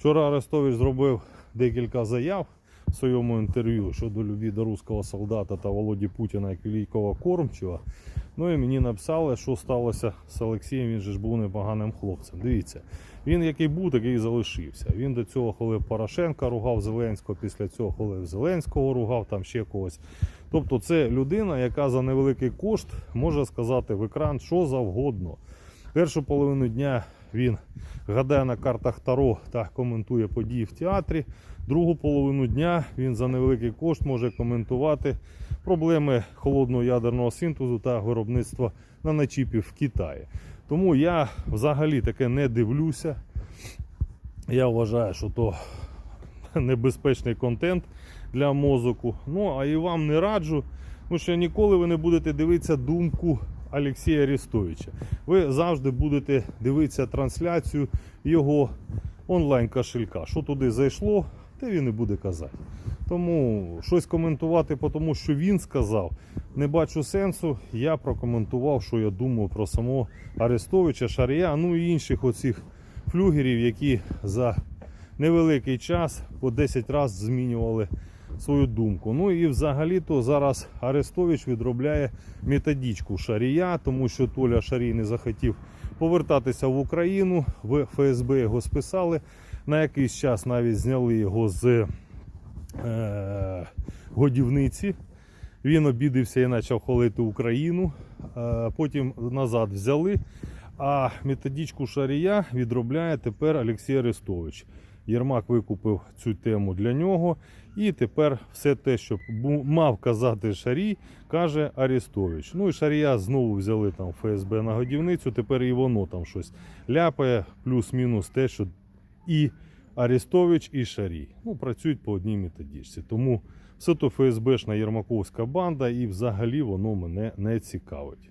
Вчора Арестович зробив декілька заяв в своєму інтерв'ю щодо любві до руського солдата та Володі Путіна як великого кормчого. Ну і мені написали, що сталося з Олексієм. Він же ж був непоганим хлопцем. Дивіться, він який був, такий і залишився. Він до цього хвалив Порошенка, ругав Зеленського, після цього хвалив Зеленського, ругав там ще когось. Тобто, це людина, яка за невеликий кошт може сказати в екран що завгодно. Першу половину дня він гадає на картах Таро та коментує події в театрі. Другу половину дня він за невеликий кошт може коментувати проблеми холодного ядерного синтезу та виробництва наночіпів в Китаї. Тому я взагалі таке не дивлюся. Я вважаю, що то небезпечний контент для мозоку. Ну, а і вам не раджу, тому що ніколи ви не будете дивитися думку Олексія Арестовича. Ви завжди будете дивитися трансляцію його онлайн-кошелька. Що туди зайшло, те він і буде казати. Тому щось коментувати тому, що він сказав, не бачу сенсу. Я прокоментував, що я думаю про самого Арестовича, Шарія, ну і інших оцих флюгерів, які за невеликий час по 10 разів змінювали свою думку. Ну і взагалі-то зараз Арестович відробляє методичку Шарія, тому що Толя Шарій не захотів повертатися в Україну. В ФСБ його списали. На якийсь час навіть зняли його з е, годівниці. Він обідився і почав хвалити Україну. Е, Потім назад взяли. А методичку Шарія відробляє тепер Олексій Арестович. Єрмак викупив цю тему для нього. І тепер все те, що мав казати Шарій, каже Арестович. Ну і Шарія знову взяли там ФСБ на годівницю. Тепер і воно там щось ляпає, плюс-мінус те, що і Арестович, і Шарій. Ну, працюють по одній методичці. Тому все то ФСБшна Єрмаковська банда, і взагалі воно мене не цікавить.